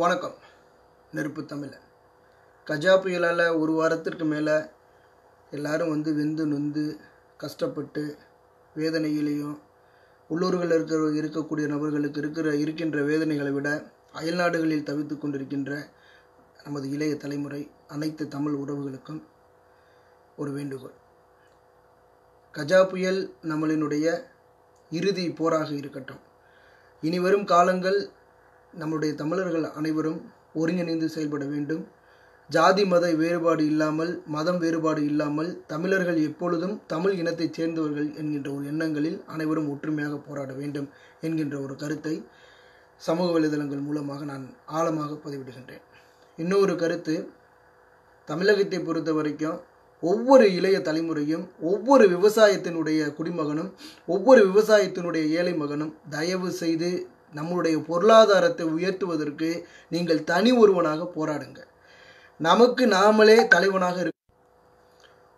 வணக்கம். நெருப்பு தமிழன் கஜா புயலால் ஒரு வாரத்திற்கு மேலே எல்லாரும் வந்து வெந்து நொந்து கஷ்டப்பட்டு வேதனையிலையும் உள்ளூர்களில் இருக்கிற இருக்கக்கூடிய நபர்களுக்கு இருக்கிற இருக்கின்ற வேதனைகளை விட அயல்நாடுகளில் தவித்து கொண்டிருக்கின்ற நமது இளைய தலைமுறை அனைத்து தமிழ் உறவுகளுக்கும் ஒரு வேண்டுகோள். கஜா புயல் நம்மளினுடைய இறுதி போராக இருக்கட்டும். இனி வரும் காலங்கள் நம்முடைய தமிழர்கள் அனைவரும் ஒருங்கிணைந்து செயல்பட வேண்டும். ஜாதி மத வேறுபாடு இல்லாமல் மதம் வேறுபாடு இல்லாமல் தமிழர்கள் எப்பொழுதும் தமிழ் இனத்தைச் சேர்ந்தவர்கள் என்கின்ற ஒரு எண்ணங்களில் அனைவரும் ஒற்றுமையாக போராட வேண்டும் என்கின்ற ஒரு கருத்தை சமூக வலைதளங்கள் மூலமாக நான் ஆழமாக பதிவிடுகின்றேன். இன்னொரு கருத்து தமிழகத்தை பொறுத்த வரைக்கும் ஒவ்வொரு இளைய தலைமுறையும் ஒவ்வொரு விவசாயத்தினுடைய குடிமகனும் ஒவ்வொரு விவசாயத்தினுடைய ஏழை மகனும் தயவு செய்து நம்முடைய பொருளாதாரத்தை உயர்த்துவதற்கு நீங்கள் தனி ஒருவனாக போராடுங்க நமக்கு நாமளே தலைவனாக இருக்க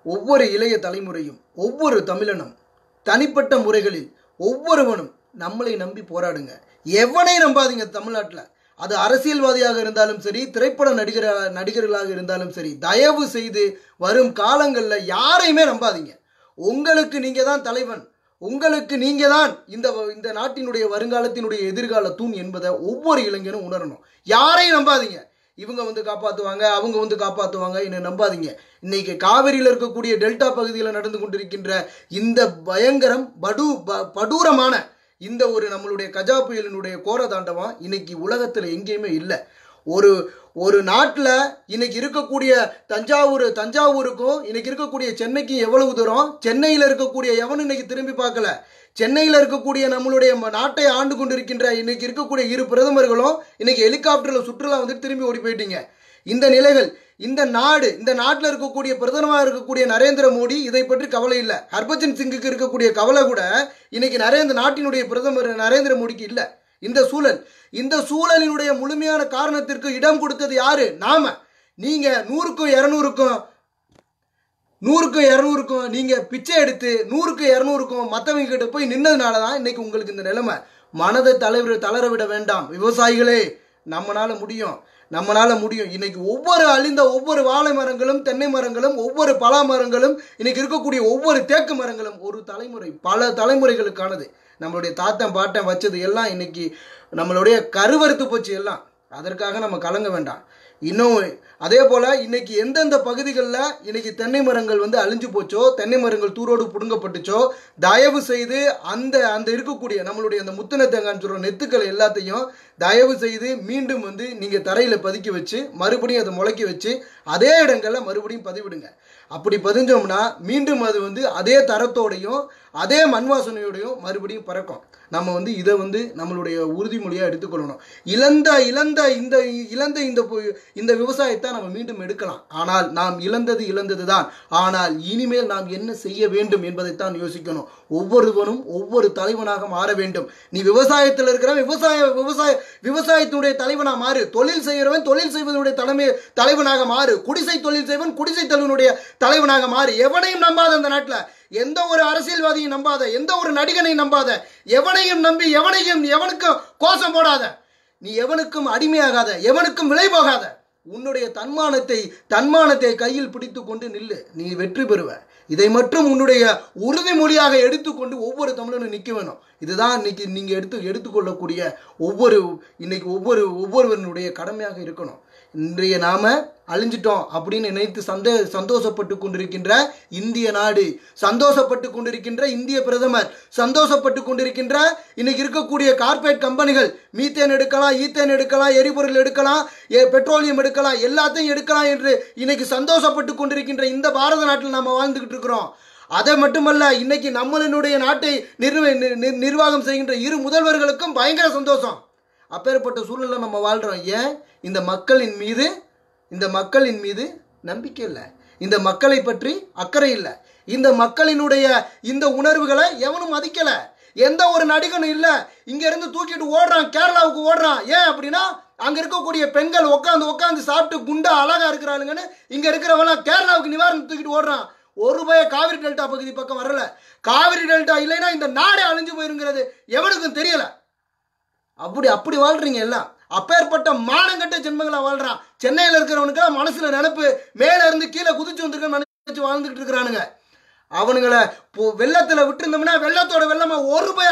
ஒவ்வொரு இளைய தலைமுறையும் ஒவ்வொரு தமிழனும் தனிப்பட்ட முறைகளில் ஒவ்வொருவனும் நம்மளை நம்பி போராடுங்க. எவனை நம்பாதீங்க தமிழ்நாட்டில்? அது அரசியல்வாதியாக இருந்தாலும் சரி திரைப்பட நடிகர நடிகர்களாக இருந்தாலும் சரி தயவு செய்து வரும் காலங்களில் யாரையுமே நம்பாதீங்க. உங்களுக்கு நீங்கள் தான் தலைவன். உங்களுக்கு நீங்கள் தான் இந்த இந்த நாட்டினுடைய வருங்காலத்தினுடைய எதிர்கால தூண் என்பதை ஒவ்வொரு இளைஞனும் உணரணும். யாரையும் நம்பாதீங்க. இவங்க வந்து காப்பாற்றுவாங்க அவங்க வந்து காப்பாற்றுவாங்க என்ன நம்பாதீங்க. இன்னைக்கு காவிரியில் இருக்கக்கூடிய டெல்டா பகுதியில் நடந்து கொண்டிருக்கின்ற இந்த பயங்கரம் படு ப படூரமான இந்த ஒரு நம்மளுடைய கஜா புயலினுடைய கோர தாண்டவம் இன்னைக்கு உலகத்தில் எங்கேயுமே இல்லை. ஒரு ஒரு நாட்டில் இன்னைக்கு இருக்கக்கூடிய தஞ்சாவூர் தஞ்சாவூருக்கும் இன்னைக்கு இருக்கக்கூடிய சென்னைக்கும் எவ்வளவு தூரம்? சென்னையில் இருக்கக்கூடிய எவனும் இன்னைக்கு திரும்பி பார்க்கல. சென்னையில் இருக்கக்கூடிய நம்மளுடைய நாட்டை ஆண்டு கொண்டிருக்கின்ற இன்னைக்கு இருக்கக்கூடிய இரு பிரதமர்களும் இன்னைக்கு ஹெலிகாப்டரில் சுற்றுலா வந்து திரும்பி ஓடி போயிட்டீங்க. இந்த நிலைகள் இந்த நாடு இந்த நாட்டில் இருக்கக்கூடிய பிரதமராக இருக்கக்கூடிய நரேந்திர மோடி இதை பற்றி கவலை இல்லை. ஹர்பஜன் சிங்குக்கு இருக்கக்கூடிய கவலை கூட இன்னைக்கு நரேந்திர நாட்டினுடைய பிரதமர் நரேந்திர மோடிக்கு இல்லை. இந்த சூழல். இந்த சூழலினுடைய முழுமையான காரணத்திற்கு இடம் கொடுத்தது யாரு? நாம. நீங்க நூறுக்கும் இரநூறுக்கும் நூறுக்கும் இரநூறுக்கும் நீங்க பிச்சை எடுத்து நூறுக்கு இரநூறுக்கும் மற்றவங்க கிட்ட போய் நின்னதுனால தான் இன்னைக்கு உங்களுக்கு இந்த நிலைமை. மனதை தலைவர் தளர விட வேண்டாம். விவசாயிகளே நம்மளால முடியும். நம்மளால முடியும். இன்னைக்கு ஒவ்வொரு அழிந்த ஒவ்வொரு வாழை மரங்களும் தென்னை மரங்களும் ஒவ்வொரு பலா மரங்களும் இன்னைக்கு இருக்கக்கூடிய ஒவ்வொரு தேக்கு மரங்களும் ஒரு தலைமுறை பல தலைமுறைகளுக்கானது. நம்மளுடைய தாத்தன் பாட்டன் வச்சது எல்லாம் இன்னைக்கு நம்மளுடைய கருவறுத்து போச்சு எல்லாம். அதற்காக நம்ம கலங்க வேண்டாம். இன்னும் அதே போல் இன்னைக்கு எந்தெந்த பகுதிகளில் இன்னைக்கு தென்னை மரங்கள் வந்து அழிஞ்சு போச்சோ தென்னை மரங்கள் தூரோடு பிடுங்கப்பட்டுச்சோ தயவு செய்து அந்த அந்த இருக்கக்கூடிய நம்மளுடைய அந்த முத்தின தேங்கான்னு சொல்கிற நெத்துக்கள் எல்லாத்தையும் தயவு செய்து மீண்டும் வந்து நீங்கள் தரையில் பதுக்கி வச்சு மறுபடியும் அதை முளைக்கி வச்சு அதே இடங்களில் மறுபடியும் பதிவிடுங்க. அப்படி பதிஞ்சோம்னா மீண்டும் அது வந்து அதே தரத்தோடையும் அதே மண் வாசனையோடையும் மறுபடியும் பறக்கும். நம்ம வந்து இதை வந்து நம்மளுடைய உறுதிமொழியாக எடுத்துக்கொள்ளணும். இழந்த இழந்த இந்த இழந்த இந்த இந்த விவசாயத்தை நம்ம மீண்டும் எடுக்கலாம். ஆனால் நாம் இழந்தது இழந்தது தான் ஆனால் இனிமேல் நாம் என்ன செய்ய வேண்டும் என்பதைத்தான் யோசிக்கணும். ஒவ்வொருவனும் ஒவ்வொரு தலைவனாக மாற வேண்டும். நீ விவசாயத்தில் இருக்கிற விவசாய விவசாய விவசாயத்தினுடைய தலைவனாக மாறு. தொழில் செய்கிறவன் தொழில் செய்வதனுடைய தலைமை தலைவனாக மாறு. குடிசை தொழில் செய்வன் குடிசை தலைவனுடைய தலைவனாக மாறு. எவனையும் நம்பாத அந்த நாட்டில் எந்த ஒரு அரசியல்வாதியும் நம்பாத எந்த ஒரு நடிகனையும் நம்பாத எவனையும் நம்பி எவனையும் எவனுக்கும் கோஷம் போடாத நீ எவனுக்கும் அடிமையாகாத எவனுக்கும் விலை போகாத உன்னுடைய தன்மானத்தை தன்மானத்தை கையில் பிடித்து கொண்டு நில்லு. நீ வெற்றி பெறுவ. இதை மட்டும் உன்னுடைய உறுதிமொழியாக எடுத்துக்கொண்டு ஒவ்வொரு தமிழனும் நிற்க வேணும். இதுதான் இன்னைக்கு நீங்கள் எடுத்து எடுத்துக்கொள்ளக்கூடிய ஒவ்வொரு இன்னைக்கு ஒவ்வொரு ஒவ்வொருவனுடைய கடமையாக இருக்கணும். இன்றைய நாம அழிஞ்சிட்டோம் அப்படின்னு நினைத்து சந்தே சந்தோஷப்பட்டு கொண்டிருக்கின்ற இந்திய நாடு சந்தோஷப்பட்டு கொண்டிருக்கின்ற இந்திய பிரதமர் சந்தோஷப்பட்டு கொண்டிருக்கின்ற இன்னைக்கு இருக்கக்கூடிய கார்பரேட் கம்பெனிகள் மீத்தேன் எடுக்கலாம் ஈத்தேன் எடுக்கலாம் எரிபொருள் எடுக்கலாம் பெட்ரோலியம் எடுக்கலாம் எல்லாத்தையும் எடுக்கலாம் என்று இன்னைக்கு சந்தோஷப்பட்டு கொண்டிருக்கின்ற இந்த பாரத நாட்டில் நம்ம வாழ்ந்துகிட்டு இருக்கிறோம். அதை மட்டுமல்ல இன்னைக்கு நம்மளினுடைய நாட்டை நிர்வாகம் செய்கின்ற இரு முதல்வர்களுக்கும் பயங்கர சந்தோஷம். அப்பேற்பட்ட சூழ்நிலை நம்ம வாழ்கிறோம் ஏன்? இந்த மக்களின் மீது இந்த மக்களின் மீது நம்பிக்கை இல்லை. இந்த மக்களை பற்றி அக்கறை இல்லை. இந்த மக்களினுடைய இந்த உணர்வுகளை எவனும் மதிக்கலை. எந்த ஒரு நடிகனும் இல்லை. இங்கேருந்து தூக்கிட்டு ஓடுறான் கேரளாவுக்கு ஓடுறான். ஏன் அப்படின்னா அங்கே இருக்கக்கூடிய பெண்கள் உட்காந்து உட்காந்து சாப்பிட்டு குண்டா அழகாக இருக்கிறாளுங்கன்னு இங்கே இருக்கிறவெல்லாம் கேரளாவுக்கு நிவாரணம் தூக்கிட்டு ஓடுறான். ஒரு ரூபாய காவிரி டெல்டா பகுதி பக்கம் வரல. காவிரி டெல்டா இல்லைன்னா இந்த நாடே அழிஞ்சு போயிருங்கிறது எவனுக்கும் தெரியலை. அப்படி அப்படி வாழ்றீங்க எல்லாம். அப்பேற்பட்ட மானங்கட்ட ஜென்மங்களா வாழ்றான். சென்னையில் இருக்கிறவனுக்கு மனசுல நினைப்பு மேல இருந்து கீழே குதிச்சு வந்திருக்க நினைச்சு வாழ்ந்துகிட்டு இருக்கிறானுங்க. அவனுங்களை இப்போ வெள்ளத்தில் விட்டுருந்தோம்னா வெள்ளத்தோட வெள்ளமா ஒரு போய்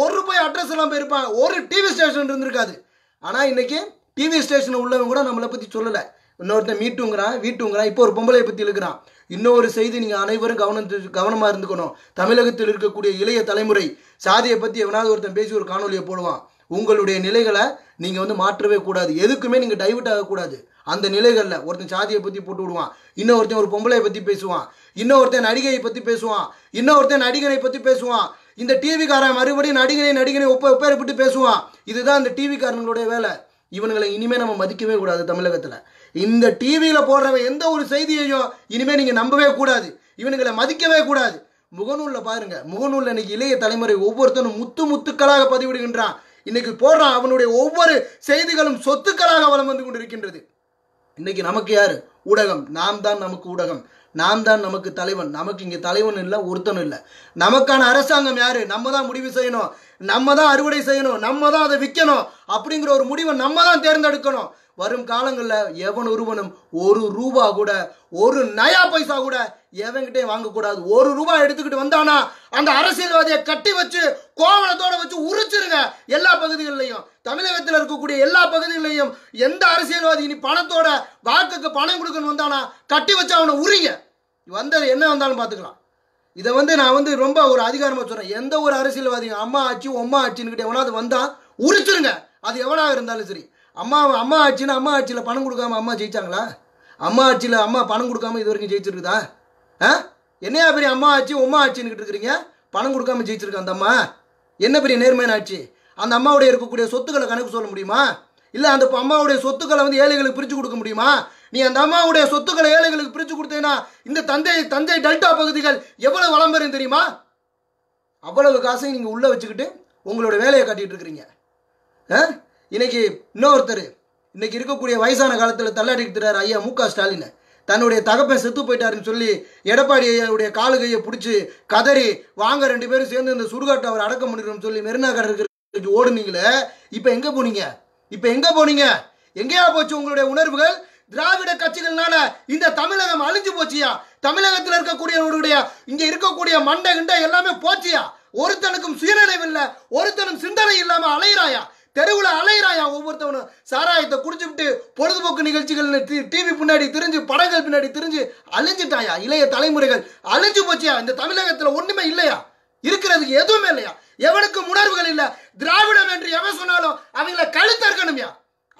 ஒரு ரூபாய் அட்ரஸ் எல்லாம் போயிருப்பான் ஒரு டிவி ஸ்டேஷன் இருந்திருக்காது. ஆனால் இன்னைக்கு டிவி ஸ்டேஷன் உள்ளவங்க கூட நம்மளை பற்றி சொல்லலை. இன்னொருத்தன் மீட்டுங்கிறான் வீட்டுங்கிறான் இப்போ ஒரு பொம்பளை பற்றி இருக்கிறான் இன்னொரு செய்தி நீங்கள் அனைவரும் கவனம் கவனமாக இருந்துக்கணும். தமிழகத்தில் இருக்கக்கூடிய இளைய தலைமுறை சாதியை பற்றி எவனாவது ஒருத்தன் பேசி ஒரு காணொலியை போடுவான். உங்களுடைய நிலைகளை நீங்கள் வந்து மாற்றவே கூடாது. எதுக்குமே நீங்கள் டைவர்ட் ஆகக்கூடாது அந்த நிலைகளில் ஒருத்தன் சாதியை பற்றி போட்டு விடுவான். இன்னொருத்தன் ஒரு பொம்பளையை பற்றி பேசுவான். இன்னொருத்தன் நடிகையை பற்றி பேசுவான். இன்னொருத்தன் நடிகனை பற்றி பேசுவான். இந்த டிவிக்காரன் மறுபடியும் நடிகனை நடிகனை ஒப்ப ஒப்பேறப்பட்டு பேசுவான். இதுதான் இந்த டிவிக்காரங்களுடைய வேலை. இவனுங்களை இனிமேல் நம்ம மதிக்கவே கூடாது தமிழகத்தில். இந்த டிவியில் போடுறவன் எந்த ஒரு செய்தியையும் இனிமேல் நீங்கள் நம்பவே கூடாது. இவனுங்களை மதிக்கவே கூடாது. முகநூலில் பாருங்க. முகநூலில் இன்னைக்கு இளைய தலைமுறை ஒவ்வொருத்தனும் முத்து முத்துக்களாக பதிவிடுகின்றான். இன்னைக்கு போடுறான் அவனுடைய ஒவ்வொரு செய்திகளும் சொத்துக்களாக வலம் வந்து கொண்டிருக்கின்றது. இன்னைக்கு நமக்கு யாரு? ஊடகம். நாம் தான் நமக்கு ஊடகம். நாம் தான் நமக்கு தலைவன். நமக்கு இங்கே தலைவன் இல்லை ஒருத்தனும் இல்லை. நமக்கான அரசாங்கம் யாரு? நம்ம தான் முடிவு செய்யணும். நம்ம தான் அறுவடை செய்யணும். நம்ம தான் அதை விற்கணும் அப்படிங்கிற ஒரு முடிவை நம்ம தான் தேர்ந்தெடுக்கணும். வரும் காலங்களில் எவன் ஒருவனும் ஒரு ரூபா கூட ஒரு நயா பைசா கூட எவன்கிட்டே வாங்கக்கூடாது. ஒரு ரூபாய் எடுத்துக்கிட்டு வந்தானா அந்த அரசியல்வாதியை கட்டி வச்சு கோவலத்தோட வச்சு உரிச்சிருங்க எல்லா பகுதிகளிலையும். தமிழகத்தில் இருக்கக்கூடிய எல்லா பகுதிகளிலையும் எந்த அரசியல்வாதி இனி பணத்தோட வாக்குக்கு பணம் கொடுக்கணும் வந்தானா கட்டி வச்சு அவனை உரிங்க. வந்தது என்ன வந்தாலும் பார்த்துக்கலாம். இதை வந்து நான் வந்து ரொம்ப ஒரு அதிகாரமாக சொல்கிறேன் எந்த ஒரு அரசியல்வாதியும் அம்மா ஆச்சு உம்மா கிட்டே எவனாவது வந்தால் உரிச்சிருங்க. அது எவனாக இருந்தாலும் சரி. அம்மா அம்மா ஆச்சுன்னு அம்மா ஆட்சியில் பணம் கொடுக்காம அம்மா ஜெயிச்சாங்களா? அம்மா ஆட்சியில் அம்மா பணம் கொடுக்காம இது வரைக்கும் ஜெயிச்சிருக்குதா? ஆ? என்னையா பெரிய அம்மா ஆச்சு உம்மா ஆட்சின்னு இருக்கிறீங்க? பணம் கொடுக்காம ஜெயிச்சிருக்க அந்த அம்மா? என்ன பெரிய நேர்மையான ஆட்சி? அந்த அம்மாவுடைய இருக்கக்கூடிய சொத்துக்களை கணக்கு சொல்ல முடியுமா? இல்லை அந்த அம்மாவுடைய சொத்துக்களை வந்து ஏழைகளுக்கு பிரித்து கொடுக்க முடியுமா? நீ அந்த அம்மாவுடைய சொத்துக்களை ஏழைகளுக்கு பிரித்து கொடுத்தேன்னா இந்த தந்தை தஞ்சை டெல்டா பகுதிகள் எவ்வளவு வளம் பெறும் தெரியுமா? அவ்வளவு காசையும் நீங்கள் உள்ளே வச்சுக்கிட்டு உங்களோட வேலையை காட்டிகிட்டு இருக்கிறீங்க. ஆ? இன்னைக்கு இன்னொருத்தர் இன்னைக்கு இருக்கக்கூடிய வயசான காலத்தில் தள்ளாடிக்கிறார் ஐயா மு க ஸ்டாலின். தன்னுடைய தகப்பன் செத்து போயிட்டாருன்னு சொல்லி எடப்பாடி ஐயாவுடைய காலு கையை பிடிச்சி கதறி வாங்க ரெண்டு பேரும் சேர்ந்து இந்த சுடுகாட்டை அவர் அடக்கம் பண்ணிடுறோம்னு சொல்லி மெரினா ஓடுனீங்களே இப்போ எங்கே போனீங்க? இப்போ எங்கே போனீங்க? எங்கேயா போச்சு உங்களுடைய உணர்வுகள்? திராவிட கட்சிகள்னால இந்த தமிழகம் அழிஞ்சு போச்சியா? தமிழகத்தில் இருக்கக்கூடியவருடைய இங்க இருக்கக்கூடிய மண்டை கிண்டை எல்லாமே போச்சியா? ஒருத்தனுக்கும் சுயநினைவு இல்லை ஒருத்தனும் சிந்தனை இல்லாம அலையிறாயா? தெருவுல அலையிறாயா ஒவ்வொருத்தவனும்? சாராயத்தை குடிச்சுக்கிட்டு பொழுதுபோக்கு நிகழ்ச்சிகள் டிவி பின்னாடி திரிஞ்சு படங்கள் பின்னாடி திரிஞ்சு அழிஞ்சிட்டாயா இளைய தலைமுறைகள்? அழிஞ்சு போச்சியா? இந்த தமிழகத்துல ஒண்ணுமே இல்லையா? இருக்கிறதுக்கு எதுவுமே இல்லையா? எவனுக்கும் உணர்வுகள் இல்ல. திராவிடம் என்று எவன் சொன்னாலும் அவங்கள கழுத்தறுக்கணுமையா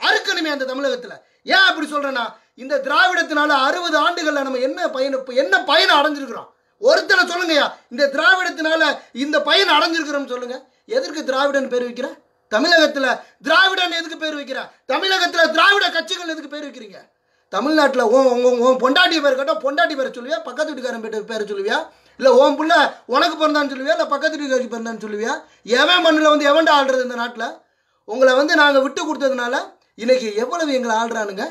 அறுக்கணுமே அந்த தமிழகத்துல. ஏன் அப்படி சொல்றேன்னா இந்த திராவிடத்தினால அறுபது ஆண்டுகள்ல நம்ம என்ன பயன் என்ன பயன் அடைஞ்சிருக்கிறோம்? ஒருத்தனை சொல்லுங்கய்யா இந்த திராவிடத்தினால இந்த பயன் அடைஞ்சிருக்கிறோம்னு சொல்லுங்க. எதற்கு திராவிடன் பேர் தமிழகத்தில் திராவிடன் எதுக்கு பேர் வைக்கிற? தமிழகத்தில் திராவிட கட்சிகள் எதுக்கு பேர் வைக்கிறீங்க? தமிழ்நாட்டில் ஓ உன் உன் பொண்டாட்டி பேர் கேட்டால் பொண்டாட்டி பேரை சொல்லுவியா? பக்கத்து வீட்டுக்காரன் பேர் பேரை சொல்லுவியா? இல்லை ஓன் புள்ள உனக்கு பிறந்தான்னு சொல்லுவியா? இல்லை பக்கத்து வீட்டுக்காரருக்கு பிறந்தான்னு சொல்லுவியா? எவன் மண்ணில் வந்து எவன்டா ஆள்றது இந்த நாட்டில்? உங்களை வந்து நாங்கள் விட்டு கொடுத்ததுனால இன்னைக்கு எவ்வளவு எங்களை ஆள்றானுங்க?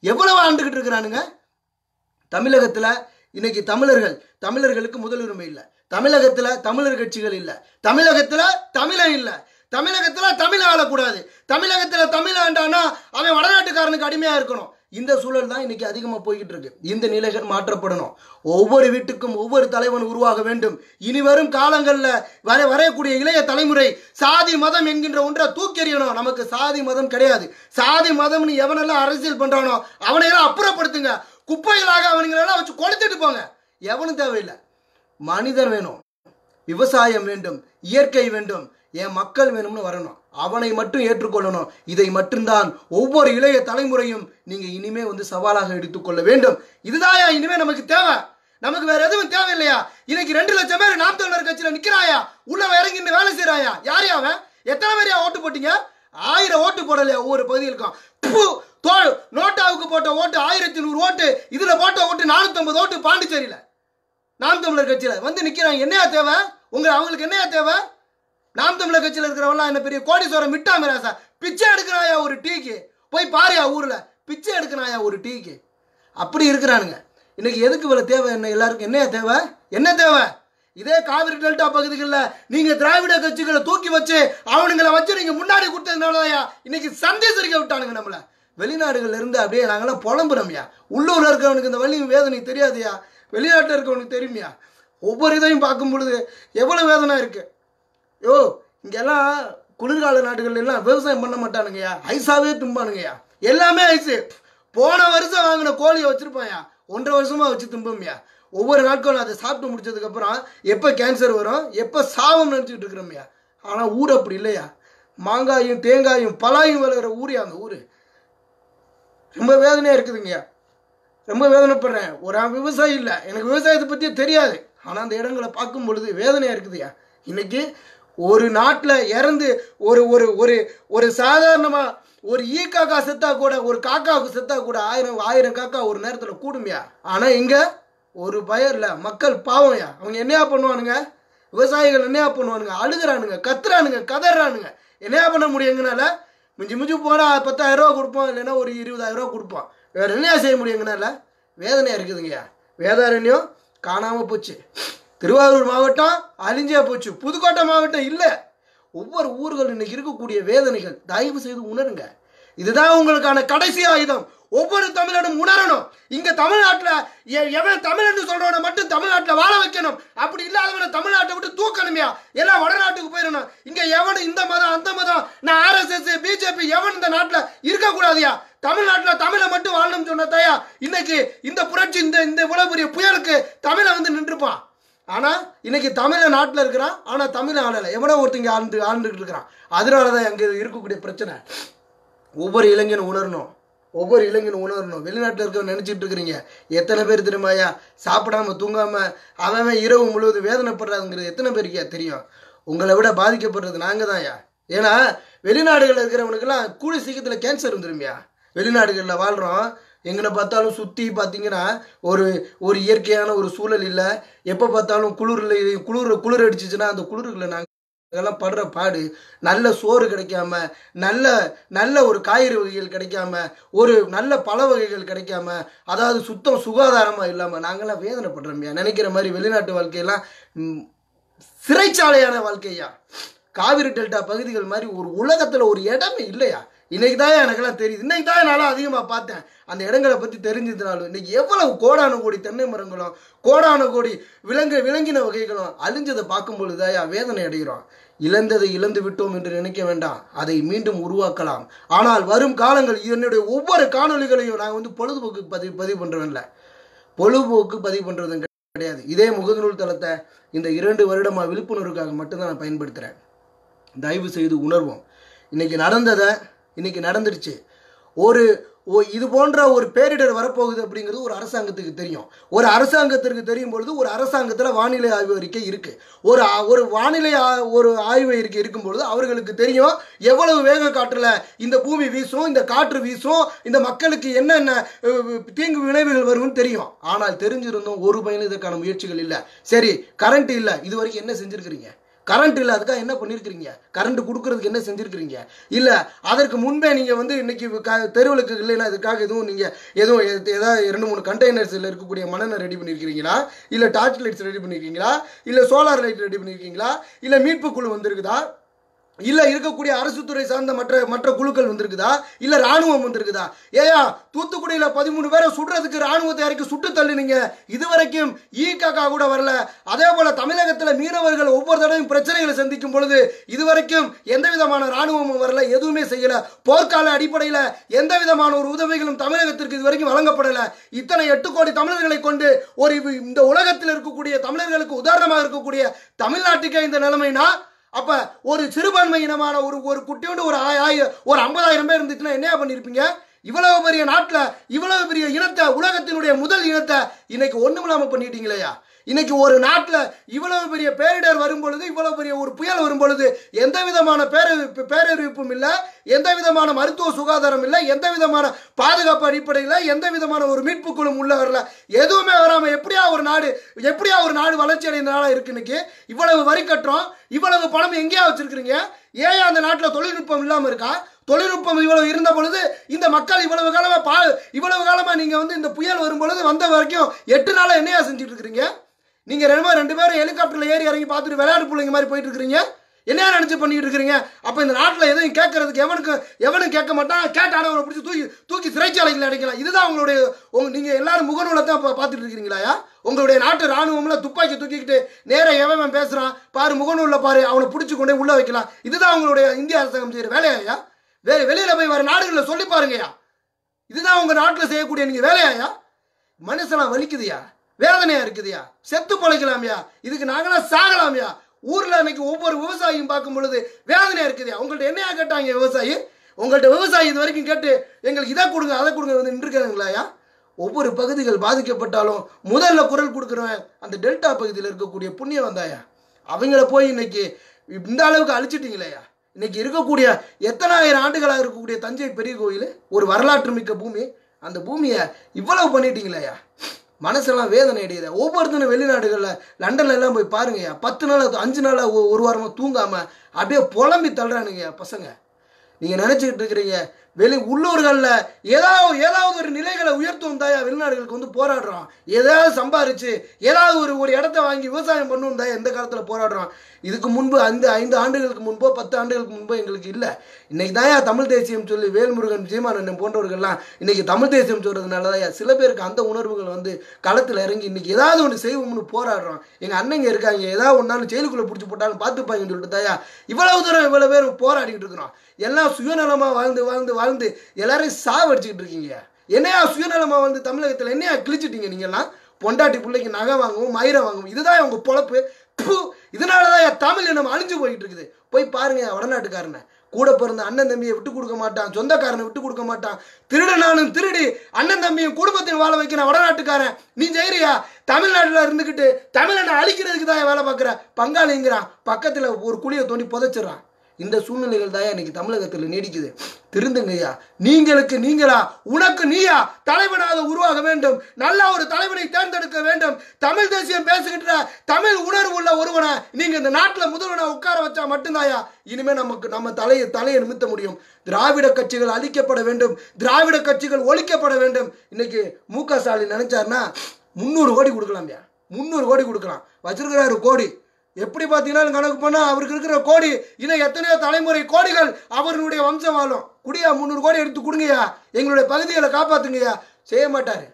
எவ்வளவு ஆண்டுகிட்டு இருக்கிறானுங்க? தமிழகத்தில் இன்னைக்கு தமிழர்கள் தமிழர்களுக்கு முதலுரிமை இல்லை. தமிழகத்தில் தமிழர் கட்சிகள் இல்லை. தமிழகத்தில் தமிழன் இல்லை. தமிழகத்தில் தமிழ் ஆளக்கூடாது. தமிழகத்தில் தமிழ் ஆண்டானா அவன் வடநாட்டுக்காரனுக்கு அடிமையாக இருக்கணும். இந்த சூழல் தான் இன்னைக்கு அதிகமாக போய்கிட்டு இருக்கு இந்த நிலைகள் மாற்றப்படணும். ஒவ்வொரு வீட்டுக்கும் ஒவ்வொரு தலைவன் உருவாக வேண்டும். இனி வரும் காலங்களில் வர வரையக்கூடிய இளைய தலைமுறை சாதி மதம் என்கின்ற ஒன்றை தூக்கெறியணும். நமக்கு சாதி மதம் கிடையாது. சாதி மதம்னு எவனெல்லாம் அரசியல் பண்றானோ அவனையெல்லாம் அப்புறப்படுத்துங்க. குப்பைகளாக அவனுங்களெல்லாம் வச்சு கொளுத்துட்டு போங்க. எவனும் தேவையில்லை. மனிதன் வேணும். விவசாயம் வேண்டும். இயற்கை வேண்டும். என் மக்கள் வேணும்னு வரணும். அவனை மட்டும் ஏற்றுக்கொள்ளணும். இதை மட்டும்தான் ஒவ்வொரு இளைய தலைமுறையும் நீங்க இனிமே வந்து சவாலாக எடுத்துக்கொள்ள வேண்டும். இதுதான் இனிமே நமக்கு தேவை. நமக்கு வேற எதுவும் தேவையில்லையா? இன்னைக்கு ரெண்டு லட்சம் பேர் நாம் தமிழர் கட்சியில நிக்கிறாயா? உள்ள இறங்கிட்டு வேலை செய்யறாயா யார் அவன்? எத்தனை பேரையா ஓட்டு போட்டீங்க? ஆயிரம் ஓட்டு போடலையா ஒவ்வொரு பகுதிகளுக்கும்? ப்பு, நோட்டாவுக்கு போட்ட ஓட்டு ஆயிரத்தி நூறு ஓட்டு இதுல போட்ட ஓட்டு நானூத்தி ஓட்டு பாண்டிச்சேரியில. நாம் தமிழர் கட்சியில வந்து நிக்கிறாங்க. என்னையா தேவை? உங்க அவங்களுக்கு என்னையா தேவை? நாம் தமிழர் கட்சியில் இருக்கிறவங்களாம் என்ன பெரிய கோடீஸ்வரம் மிட்டா மிராசா பிச்சை எடுக்கிறாயா ஒரு டீக்கு? போய் பாரியா ஊரில். பிச்சை எடுக்கிறாயா ஒரு டீக்கு? அப்படி இருக்கிறானுங்க. இன்னைக்கு எதுக்கு இவ்வளோ தேவை? என்ன எல்லாருக்கும் என்ன தேவை? என்ன தேவை? இதே காவிரி டெல்டா பகுதிகளில் நீங்கள் திராவிட கட்சிகளை தூக்கி வச்சு அவனுங்களை வச்சு நீங்கள் முன்னாடி கொடுத்ததுனாலயா இன்னைக்கு சந்தேசரிக்க விட்டானுங்க நம்மளை. வெளிநாடுகள்ல இருந்து அப்படியே நாங்களாம் புலம்புறோம்யா. உள்ளூரில் இருக்கிறவனுக்கு இந்த வலி வேதனை தெரியாதுயா? வெளிநாட்டில் இருக்கவனுக்கு தெரியுமையா? ஒவ்வொரு இதையும் பார்க்கும் பொழுது எவ்வளோ வேதனை இருக்குது யோ இங்கெல்லாம் குளிர்கால நாடுகள்ல எல்லாம் விவசாயம் பண்ண மாட்டானுங்கய்யா. ஐஸாவே தும்பானுங்கய்யா. எல்லாமே ஐஸு போன வருஷம் வாங்கின கோழியை வச்சிருப்பாயா ஒன்றரை வருஷமா வச்சு தும்பம்யா. ஒவ்வொரு நாட்களும் அதை சாப்பிட்டு முடிச்சதுக்கு அப்புறம் எப்போ கேன்சர் வரும் எப்போ சாவம் நினச்சிட்டு இருக்கிறோம்யா. ஆனால் ஊர் அப்படி இல்லையா. மாங்காயும் தேங்காயும் பலாயும் விளையிற ஊரியா அந்த ஊர். ரொம்ப வேதனையாக இருக்குதுங்கய்யா. ரொம்ப வேதனைப்படுறேன். ஒரு ஆ- விவசாயி இல்லை. எனக்கு விவசாயத்தை பற்றி தெரியாது. ஆனால் அந்த இடங்களை பார்க்கும் பொழுது வேதனையாக இருக்குதுயா இன்னைக்கு ஒரு நாட்டில் இறந்து ஒரு ஒரு ஒரு ஒரு சாதாரணமாக ஒரு ஈ காக்கா செத்தா கூட ஒரு காக்காவுக்கு செத்தா கூட ஆயிரம் ஆயிரம் காக்கா ஒரு நேரத்தில் கூடுமையா? ஆனால் இங்கே ஒரு பயம் இல்லை. மக்கள் பாவம்யா அவங்க என்னையா பண்ணுவானுங்க? விவசாயிகள் என்னையா பண்ணுவானுங்க? அழுகுறானுங்க கத்துறானுங்க கதறானுங்க. என்னையா பண்ண முடியும் எங்கனால? மிஞ்சி மிஞ்சி போனால் பத்தாயிரம் ரூபா கொடுப்போம் இல்லைன்னா ஒரு இருபதாயிரம் ரூபா கொடுப்போம் வேற என்னையா செய்ய முடியும் எங்கனால? வேதனையாக இருக்குதுங்கய்யா? வேதாரண்யம் காணாமல் போச்சு. திருவாரூர் மாவட்டம் அழிஞ்சே போச்சு புதுக்கோட்டை மாவட்டம் இல்லை. ஒவ்வொரு ஊர்கள் இன்னைக்கு இருக்கக்கூடிய வேதனைகள் தயவு செய்து உணருங்க. இதுதான் உங்களுக்கான கடைசி ஆயுதம். ஒவ்வொரு தமிழனும் உணரணும். இங்க தமிழ்நாட்டில் எ- எவன் தமிழன்னு சொல்றவனை மட்டும் தமிழ்நாட்டில் வாழ வைக்கணும். அப்படி இல்லாதவனை தமிழ்நாட்டை விட்டு தூக்கணுமையா. எல்லாம் வடநாட்டுக்கு போயிடணும். இங்க எவனும் இந்த மதம் அந்த மதம்? நான் ஆர்எஸ்எஸ் பிஜேபி எவன் இந்த நாட்டில் இருக்கக்கூடாதியா? தமிழ்நாட்டில் தமிழை மட்டும் வாழணும்னு சொன்ன தயா இன்னைக்கு இந்த புரட்சி இந்த இந்த இவ்வளவு பெரிய புயலுக்கு தமிழை வந்து நின்றுப்பான். ஆனால் இன்னைக்கு தமிழ நாட்டில் இருக்கிறான் ஆனால் தமிழ் ஆளலை. எவனோ ஒருத்தங்க ஆண்டு ஆண்டுகிட்டு இருக்கிறான். அதனால தான் அங்கே இருக்கக்கூடிய பிரச்சனை. ஒவ்வொரு இளைஞனும் உணரணும். ஒவ்வொரு இளைஞனும் உணரணும். வெளிநாட்டில் இருக்க நினச்சிட்டு இருக்கிறீங்க. எத்தனை பேர் திரும்பாயா சாப்பிடாம தூங்காம அவன் இரவு முழுவதும் வேதனைப்படுறாங்கிறது எத்தனை பேருக்கே தெரியும்? உங்களை விட பாதிக்கப்படுறது நாங்கள் தான்யா ஏன்னா வெளிநாடுகளில் இருக்கிறவனுக்கெல்லாம் கூடி சீக்கிரத்தில் கேன்சர் வந்துருமியா வெளிநாடுகளில் வாழ்கிறோம் எங்கே பார்த்தாலும் சுற்றி பார்த்தீங்கன்னா ஒரு ஒரு இயற்கையான ஒரு சூழல் இல்லை. எப்போ பார்த்தாலும் குளிரில் குளிர் குளிர் அடிச்சிச்சுன்னா அந்த குளிர்களை நாங்கள் இதெல்லாம் படுற பாடு. நல்ல சோறு கிடைக்காம நல்ல நல்ல ஒரு காய்கறி வகைகள் கிடைக்காம ஒரு நல்ல பழ வகைகள் கிடைக்காம அதாவது சுத்தம் சுகாதாரமாக இல்லாமல் நாங்களாம் வேதனைப்படுறோம்யா நினைக்கிற மாதிரி வெளிநாட்டு வாழ்க்கையெல்லாம் சிறைச்சாலையான வாழ்க்கையா? காவிரி டெல்டா பகுதிகள் மாதிரி ஒரு உலகத்தில் ஒரு இடமே இல்லையா? இன்னைக்கு தான் எனக்கெல்லாம் தெரியுது. இன்னைக்கு தான் என்னால் அதிகமாக பார்த்தேன். அந்த இடங்களை பற்றி தெரிஞ்சதுனாலும் இன்னைக்கு எவ்வளவு கோடான கோடி தென்னை மரங்களும் கோடான கோடி விலங்கு விலங்கின வகைகளும் அழிஞ்சதை பார்க்கும் பொழுதாயா வேதனை அடைகிறோம். இழந்ததை இழந்து விட்டோம் என்று நினைக்க வேண்டாம். அதை மீண்டும் உருவாக்கலாம். ஆனால் வரும் காலங்கள் என்னுடைய ஒவ்வொரு காணொளிகளையும் நான் வந்து பொழுதுபோக்கு பதிவு பதிவு பண்ணுறோம்ல பொழுதுபோக்கு பதிவு பண்ணுறது கிடையாது. இதே முகநூல் தளத்தை இந்த இரண்டு வருடமா விழிப்புணர்வுக்காக மட்டும்தான் நான் பயன்படுத்துகிறேன் தயவு செய்து உணர்வோம். இன்னைக்கு நடந்ததை இன்னைக்கு நடந்துடுச்சு ஒரு ஓ இது போன்ற ஒரு பேரிடர் வரப்போகுது அப்படிங்கிறது ஒரு அரசாங்கத்துக்கு தெரியும். ஒரு அரசாங்கத்திற்கு தெரியும் பொழுது ஒரு அரசாங்கத்தில் வானிலை ஆய்வு அறிக்கை இருக்கு. ஒரு ஒரு வானிலை ஆ- ஒரு ஆய்வு அறிக்கை இருக்கும் பொழுது அவர்களுக்கு தெரியும் எவ்வளவு வேக காற்றில் இந்த பூமி வீசும் இந்த காற்று வீசும் இந்த மக்களுக்கு என்னென்ன தீங்கு விளைவுகள் வரும்னு தெரியும். ஆனால் தெரிஞ்சிருந்தும் ஒரு பயனும் இதற்கான முயற்சிகள் இல்லை. சரி கரண்ட் இல்லை. இது வரைக்கும் என்ன செஞ்சுருக்கிறீங்க? கரண்ட் இல்லாததுக்காக என்ன பண்ணியிருக்கிறீங்க கரண்ட் கொடுக்கறதுக்கு என்ன செஞ்சுருக்கிறீங்க? இல்லை அதற்கு முன்பே நீங்கள் வந்து இன்னைக்கு க தெருவிளக்கு இல்லைன்னா இதுக்காக எதுவும் நீங்கள் எதுவும் ஏதாவது ரெண்டு மூணு கண்டெய்னர்ஸில் இருக்கக்கூடிய மண்ணெண்ணெய் ரெடி பண்ணியிருக்கிறீங்களா இல்லை டார்ச் லைட்ஸ் ரெடி பண்ணியிருக்கீங்களா இல்லை சோலார் லைட் ரெடி பண்ணியிருக்கீங்களா இல்லை மீட்பு குழு வந்திருக்குதா? இல்ல இருக்கக்கூடிய அரசு துறை சார்ந்த மற்ற மற்ற குழுக்கள் வந்திருக்குதா? இல்ல ராணுவம் வந்திருக்குதா? ஏயா தூத்துக்குடியில பதிமூணு பேரை சுடுறதுக்கு ராணுவத்தை இறக்கி சுட்டு தள்ளினீங்க? இதுவரைக்கும் ஈகாக்கா கூட வரல. அதே போல தமிழகத்துல மீனவர்கள் ஒவ்வொரு தடவையும் பிரச்சனைகளை சந்திக்கும் பொழுது இதுவரைக்கும் எந்த விதமான ராணுவமும் வரல எதுவுமே செய்யல. போர்க்கால அடிப்படையில எந்த விதமான ஒரு உதவிகளும் தமிழகத்திற்கு இதுவரைக்கும் வழங்கப்படல. இத்தனை எட்டு கோடி தமிழர்களை கொண்டு ஒரு இந்த உலகத்தில் இருக்கக்கூடிய தமிழர்களுக்கு உதாரணமாக இருக்கக்கூடிய தமிழ்நாட்டுக்கே இந்த நிலைமைனா அப்ப ஒரு சிறுபான்மை இனமான ஒரு ஒரு குட்டியோண்டு ஒரு ஆயிரம் ஒரு ஐம்பதாயிரம் பேர் இருந்துச்சுன்னா என்ன பண்ணிருப்பீங்க? இவ்வளவு பெரிய நாட்டில் இவ்வளவு பெரிய இனத்தை உலகத்தினுடைய முதல் இனத்தை இன்னைக்கு ஒன்றுமில்லாமல் பண்ணிட்டீங்களேயா? இன்னைக்கு ஒரு நாட்டில் இவ்வளவு பெரிய பேரிடர் வரும் பொழுது இவ்வளவு பெரிய ஒரு புயல் வரும் பொழுது எந்த விதமான பேரறிவிப்பு பேரறிவிப்பும் இல்லை எந்த விதமான மருத்துவ சுகாதாரம் இல்லை எந்த விதமான பாதுகாப்பு அடிப்படையில் எந்த விதமான ஒரு மீட்பு குழு உள்ள வரல. எதுவுமே வராமல் எப்படியா ஒரு நாடு எப்படியா ஒரு நாடு வளர்ச்சி அடைந்த நாளாக இருக்கு இன்னைக்கு? இவ்வளவு வரி கட்டுறோம் இவ்வளவு பணம் எங்கேயா வச்சிருக்கிறீங்க? ஏன் அந்த நாட்டில் தொழில்நுட்பம் இல்லாமல் இருக்கா? தொழில்நுட்பம் இவ்வளவு இருந்த பொழுது இந்த மக்கள் இவ்வளவு காலமா பா இவ்வளவு காலமா நீங்க வந்து இந்த புயல் வரும் பொழுது வந்த வரைக்கும் எட்டு நாளா என்னையா செஞ்சுட்டு இருக்கிறீங்க? நீங்க ரெண்டு ரெண்டு பேரும் ஹெலிகாப்டர்ல ஏறி இறங்கி பார்த்துட்டு விளையாட்டு பிள்ளைங்க மாதிரி போயிட்டு இருக்கிறீங்க. என்ன நினச்சி பண்ணிட்டு இருக்கிறீங்க? அப்ப இந்த நாட்டில் எதையும் கேட்கறதுக்கு எவனுக்கு எவனும் கேட்க மாட்டான். கேட்டானவனை பிடிச்சி தூக்கி தூக்கி சிறைச்சாலைகள் அடைக்கலாம். இதுதான் உங்களுடைய உங்க நீங்க எல்லாரும் முகநூலை தான் பார்த்துட்டு இருக்கிறீங்களா உங்களுடைய நாட்டு ராணுவம்ல துப்பாக்கி தூக்கிக்கிட்டு நேராக எவன் பேசுறான்? பாரு முகநூல்ல பாரு அவனை பிடிச்சி கொண்டே உள்ள வைக்கலாம். இதுதான் உங்களுடைய இந்திய அரசாங்கம் செய்யற வேலையாயா வேற வெளியில போய் வர நாடுகளில் சொல்லி பாருங்கய்யா இதுதான் உங்க நாட்டில் செய்யக்கூடிய நீங்க வேலையாயா மனசெல்லாம் வலிக்குதுயா வேதனையா இருக்குதுயா? செத்து பொழைக்கலாம்யா? இதுக்கு நாங்களாம் சாகலாம்யா? ஊர்ல அன்னைக்கு ஒவ்வொரு விவசாயியும் பார்க்கும் பொழுது வேதனையா இருக்குதுயா? உங்கள்ட்ட என்னையா கேட்டாங்க விவசாயி? உங்கள்ட்ட விவசாயி இது வரைக்கும் கேட்டு எங்களுக்கு இதை கொடுங்க அதை கொடுங்க வந்து நின்றுக்கிறாங்களாயா ஒவ்வொரு பகுதிகள் பாதிக்கப்பட்டாலும் முதல்ல குரல் கொடுக்குறவன் அந்த டெல்டா பகுதியில் இருக்கக்கூடிய புண்ணியம் வந்தாயா அவங்கள போய் இன்னைக்கு இந்த அளவுக்கு அழிச்சிட்டீங்களேயா? இன்னைக்கு இருக்கக்கூடிய எத்தனாயிரம் ஆண்டுகளாக இருக்கக்கூடிய தஞ்சை பெரிய கோயில் ஒரு வரலாற்று மிக்க பூமி அந்த பூமியை இவ்வளவு பண்ணிட்டீங்களேயா? மனசெல்லாம் வேதனை அடையுது. ஒவ்வொருத்தனும் வெளிநாடுகளில் லண்டன்ல எல்லாம் போய் பாருங்கய்யா பத்து நாள் அஞ்சு நாளாக ஒரு வாரமாக தூங்காமல் அப்படியே புலம்பி தள்ளுறானுங்கய்யா பசங்க. நீங்கள் நினச்சிக்கிட்டு இருக்கிறீங்க வெளி உள்ளூர்களில் ஏதாவது ஏதாவது ஒரு நிலைகளை உயர்த்தும் தாயா வெளிநாடுகளுக்கு வந்து போராடுறோம் ஏதாவது சம்பாரிச்சு ஏதாவது ஒரு ஒரு இடத்த வாங்கி விவசாயம் பண்ணுவோம் தாயா எந்த காலத்தில் போராடுறோம் இதுக்கு முன்பு அந்த ஐந்து ஆண்டுகளுக்கு முன்போ பத்து ஆண்டுகளுக்கு முன்போ எங்களுக்கு இல்லை. இன்னைக்கு தாயா தமிழ் தேசியம் சொல்லி வேல்முருகன் சீமானந்தன் போன்றவர்கள்லாம் இன்னைக்கு தமிழ் தேசியம் சொல்றதுனால தான் சில பேருக்கு அந்த உணர்வுகள் வந்து களத்தில் இறங்கி இன்னைக்கு ஏதாவது ஒன்று செய்வோம்னு போராடுறோம் எங்கள் அண்ணங்க இருக்காங்க ஏதாவது ஒன்றாலும் ஜெயிலுக்குள்ளே பிடிச்சி போட்டாலும் பார்த்துப்பாங்கன்னு சொல்லிட்டு தாயா இவ்வளவு தூரம் இவ்வளோ பேர் போராடிக்கிட்டு இருக்கிறோம். எல்லாம் சுயநலமாக வாழ்ந்து வாழ்ந்து வாழ்ந்து எல்லாரையும் சாவடிச்சுக்கிட்டு இருக்கீங்க. என்னையா சுயநலமாக வந்து தமிழகத்தில் என்னையா கிழிச்சிட்டீங்க நீங்கள்லாம் பொண்டாட்டி பிள்ளைக்கு நகை வாங்கவும் மயிரை வாங்கவும். இதுதான் உங்கள் பொழப்பு. பூ இதனால தான் என் தமிழ் இனம் அழிஞ்சு போயிட்டு இருக்குது போய் பாருங்க வடநாட்டுக்காரனை. கூட பிறந்த அண்ணன் தம்பியை விட்டு கொடுக்க மாட்டான் சொந்தக்காரனை விட்டு கொடுக்க மாட்டான். திருடனாலும் திருடி அண்ணன் தம்பியும் குடும்பத்தையும் வாழ வைக்கிற வடநாட்டுக்காரன். நீ செய்யறியா தமிழ்நாட்டில் இருந்துக்கிட்டு தமிழனை அழிக்கிறதுக்கு தான் வேலை பார்க்குற. பங்காளிங்கிறான். பக்கத்தில் ஒரு குழியை தோண்டி புதைச்சிடறான். இந்த சூழ்நிலைகள் தான் இன்னைக்கு தமிழகத்தில் நீடிக்குது. திருந்துங்கய்யா நீங்களுக்கு நீங்களா உனக்கு நீயா தலைவனாக உருவாக வேண்டும். நல்ல ஒரு தலைவனை தேர்ந்தெடுக்க வேண்டும். தமிழ் தேசியம் பேசுகின்ற தமிழ் உணர்வு உள்ள ஒருவனை நீங்க இந்த நாட்டில் முதல்வனை உட்கார வச்சா மட்டும்தாயா இனிமே நமக்கு நம்ம தலையை தலையை நிமித்த முடியும். திராவிட கட்சிகள் அழிக்கப்பட வேண்டும். திராவிட கட்சிகள் ஒழிக்கப்பட வேண்டும். இன்னைக்கு மு க ஸ்டாலின் நினைச்சாருன்னா முந்நூறு கோடி கொடுக்கலாம்யா. முந்நூறு கோடி கொடுக்கலாம். வச்சிருக்கிறாரு கோடி. எப்படி பார்த்தீங்கன்னா கணக்கு பண்ணால் அவருக்கு இருக்கிற கோடி இன்னும் எத்தனையோ தலைமுறை கோடிகள் அவர்களுடைய வம்சம் வாழும். குடியா முந்நூறு கோடி எடுத்து கொடுங்கய்யா. எங்களுடைய பகுதிகளை காப்பாற்றுங்கய்யா செய்ய மாட்டார்.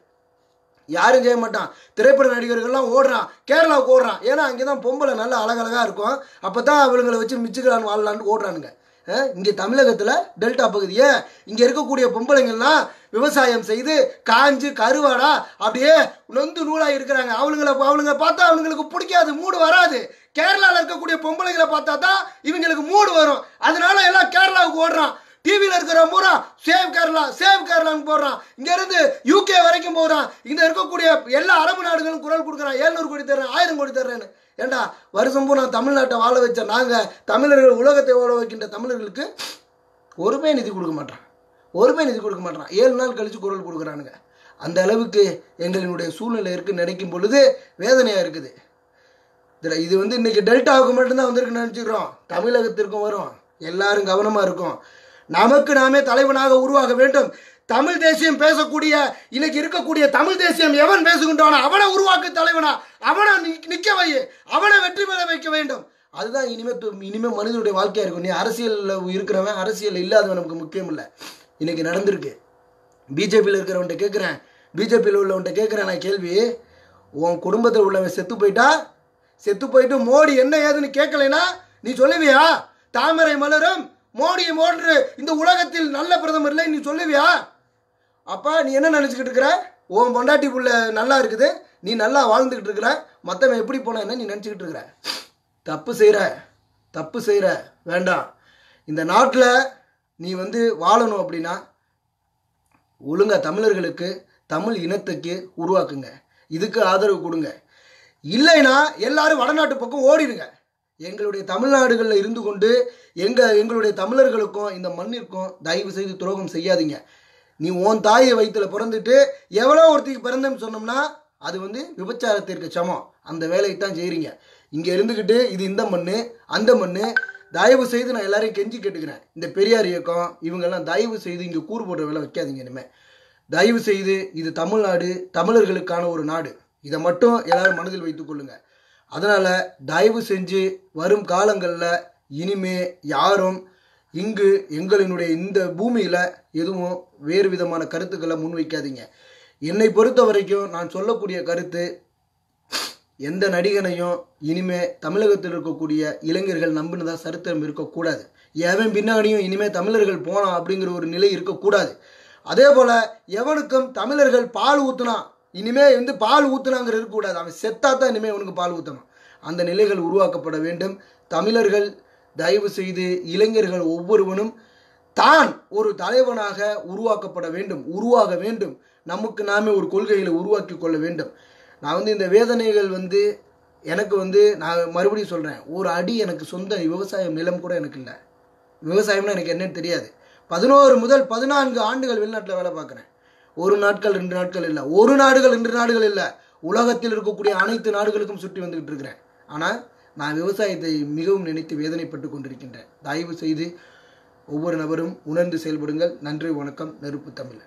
யாரும் செய்ய மாட்டான். திரைப்பட நடிகர்கள்லாம் ஓடுறான். கேரளாவுக்கு ஓடுறான். ஏன்னா அங்கே தான் பொம்பளை நல்லா அழகழகாக இருக்கும். அப்போ தான் அவளுங்களை வச்சு மிச்சுக்கலான்னு வாழலான்னு ஓடுறானுங்க. இங்கே தமிழகத்தில் டெல்டா பகுதியே இங்கே இருக்கக்கூடிய பொம்பளைங்கள்லாம் விவசாயம் செய்து காஞ்சு கருவாடா அப்படியே நொந்து நூலாக இருக்கிறாங்க. அவளுங்களை அவளுங்க பார்த்தா அவங்களுக்கு பிடிக்காது மூடு வராது. கேரளாவில் இருக்கக்கூடிய பொம்பளைங்களை பார்த்தா தான் இவங்களுக்கு மூடு வரும். அதனால எல்லாம் கேரளாவுக்கு ஓடுறான். டிவியில் இருக்கிற பூரா சேவ் கேரளா சேவ் கேரளான்னு போடுறான். இங்கேருந்து யூகே வரைக்கும் போகிறான். இங்கே இருக்கக்கூடிய எல்லா அரபு நாடுகளும் குரல் கொடுக்குறான் ஏழ்நூறு கோடி தர்றேன் ஆயிரம் கோடி தர்றேன்னு. ஏண்டா வருஷம் பூரா தமிழ்நாட்டை வாழ வச்ச நாங்கள் தமிழர்கள் உலகத்தை வாழ வைக்கின்ற தமிழர்களுக்கு ஒருமே நிதி கொடுக்க மாட்டான் ஒருமே நிதி கொடுக்க மாட்டான் ஏழு நாள் கழித்து குரல் கொடுக்குறானுங்க. அந்த அளவுக்கு எங்களினுடைய சூழ்நிலை இருக்கு நினைக்கும் பொழுது வேதனையாக இருக்குது. இதில் இது வந்து இன்னைக்கு டெல்டாவுக்கு மட்டும்தான் வந்திருக்குன்னு நினச்சிக்கிறோம். தமிழகத்திற்கும் வரும். எல்லாரும் கவனமாக இருக்கும். நமக்கு நாமே தலைவனாக உருவாக வேண்டும். தமிழ் தேசியம் பேசக்கூடிய இன்னைக்கு இருக்கக்கூடிய தமிழ் தேசியம் எவன் பேசுகின்றானோ அவனை உருவாக்கு தலைவனா அவனை நிக்- நிக்க வை அவனை வெற்றி பெற வைக்க வேண்டும். அதுதான் இனிமே இனிமேல் இனிமே மனிதனுடைய வாழ்க்கையா இருக்கும். நீ அரசியலில் இருக்கிறவன் அரசியல் இல்லாதவன் நமக்கு முக்கியம் இல்லை. இன்னைக்கு நடந்திருக்கு. பிஜேபியில் இருக்கிறவன்ட்ட கேட்குறேன் பிஜேபியில் உள்ளவன்ட்ட கேட்குறேன் நான் கேள்வி உன் குடும்பத்தில் உள்ளவன் செத்து போயிட்டா? செத்து போயிட்டு மோடி என்ன ஏதுன்னு கேட்கலைன்னா நீ சொல்லுவியா? தாமரை மலரும் மோடி மோன்று இந்த உலகத்தில் நல்ல பிரதமர் இல்லை நீ சொல்லுவியா? அப்பா நீ என்ன நினச்சிக்கிட்டு இருக்கிற? உன் பொண்டாட்டி புள்ள நல்லா இருக்குது நீ நல்லா வாழ்ந்துக்கிட்டு இருக்கிற மற்றவன் எப்படி போனா நீ நினச்சிக்கிட்டு இருக்கிற? தப்பு செய்கிற தப்பு செய்கிற வேண்டாம். இந்த நாட்டில் நீ வந்து வாழணும் அப்படின்னா ஒழுங்கா தமிழர்களுக்கு தமிழ் இனத்துக்கு உருவாக்குங்க. இதுக்கு ஆதரவு கொடுங்க. இல்லைன்னா எல்லாரும் வடநாட்டு பக்கம் ஓடிடுங்க எங்களுடைய தமிழ்நாடுகளில் இருந்து கொண்டு எங்கள் எங்களுடைய தமிழர்களுக்கும் இந்த மண்ணிற்கும் தயவு செய்து துரோகம் செய்யாதீங்க. நீ உன் தாயை வயிற்றில் பிறந்துட்டு எவ்வளோ ஒருத்திக்கு பிறந்தேன்னு சொன்னோம்னா அது வந்து விபச்சாரத்திற்கு சமம். அந்த வேலையை தான் செய்கிறீங்க இங்கே இருந்துக்கிட்டு இது இந்த மண் அந்த மண் தயவு செய்து நான் எல்லாரையும் கெஞ்சி கேட்டுக்கிறேன். இந்த பெரியார் இயக்கம் இவங்கெல்லாம் தயவு செய்து இங்கே கூறு போடுற வேலை வைக்காதீங்க இனிமேல் தயவு செய்து இது தமிழ்நாடு தமிழர்களுக்கான ஒரு நாடு. இதை மட்டும் எல்லாரும் மனதில் வைத்துக்கொள்ளுங்க அதனால் தயவு செஞ்சு வரும் காலங்களில் இனிமே யாரும் இங்கு எங்களினுடைய இந்த பூமியில் எதுவும் வேறு விதமான கருத்துக்களை முன்வைக்காதீங்க. என்னை பொறுத்த வரைக்கும் நான் சொல்லக்கூடிய கருத்து எந்த நடிகனையும் இனிமே தமிழகத்தில் இருக்கக்கூடிய இளைஞர்கள் நம்பினதா சரித்திரம் இருக்கக்கூடாது. எவன் பின்னாடியும் இனிமே தமிழர்கள் போனான் அப்படிங்கிற ஒரு நிலை இருக்கக்கூடாது. அதே போல் எவனுக்கும் தமிழர்கள் பால் ஊற்றுனா இனிமே வந்து பால் ஊத்துனாங்கிற இருக்கக்கூடாது அவன் செத்தா தான் உனக்கு அவனுக்கு பால் ஊற்றணும் அந்த நிலைகள் உருவாக்கப்பட வேண்டும். தமிழர்கள் தயவு செய்து இளைஞர்கள் ஒவ்வொருவனும் தான் ஒரு தலைவனாக உருவாக்கப்பட வேண்டும். உருவாக வேண்டும். நமக்கு நாமே ஒரு கொள்கைகளை உருவாக்கி கொள்ள வேண்டும். நான் வந்து இந்த வேதனைகள் வந்து எனக்கு வந்து நான் மறுபடியும் சொல்கிறேன் ஒரு அடி எனக்கு சொந்த விவசாயம் நிலம் கூட எனக்கு இல்லை. விவசாயம்னா எனக்கு என்னன்னு தெரியாது. பதினோரு முதல் பதினான்கு ஆண்டுகள் வெளிநாட்டில் வேலை பார்க்குறேன். ஒரு நாட்கள் ரெண்டு நாட்கள் இல்லை. ஒரு நாடுகள் ரெண்டு நாடுகள் இல்லை. உலகத்தில் இருக்கக்கூடிய அனைத்து நாடுகளுக்கும் சுற்றி வந்துக்கிட்டு இருக்கிறேன். ஆனால் நான் விவசாயத்தை மிகவும் நினைத்து வேதனைப்பட்டு கொண்டிருக்கின்றேன். தயவு செய்து ஒவ்வொரு நபரும் உணர்ந்து செயல்படுங்கள். நன்றி வணக்கம். நெருப்பு தமிழ்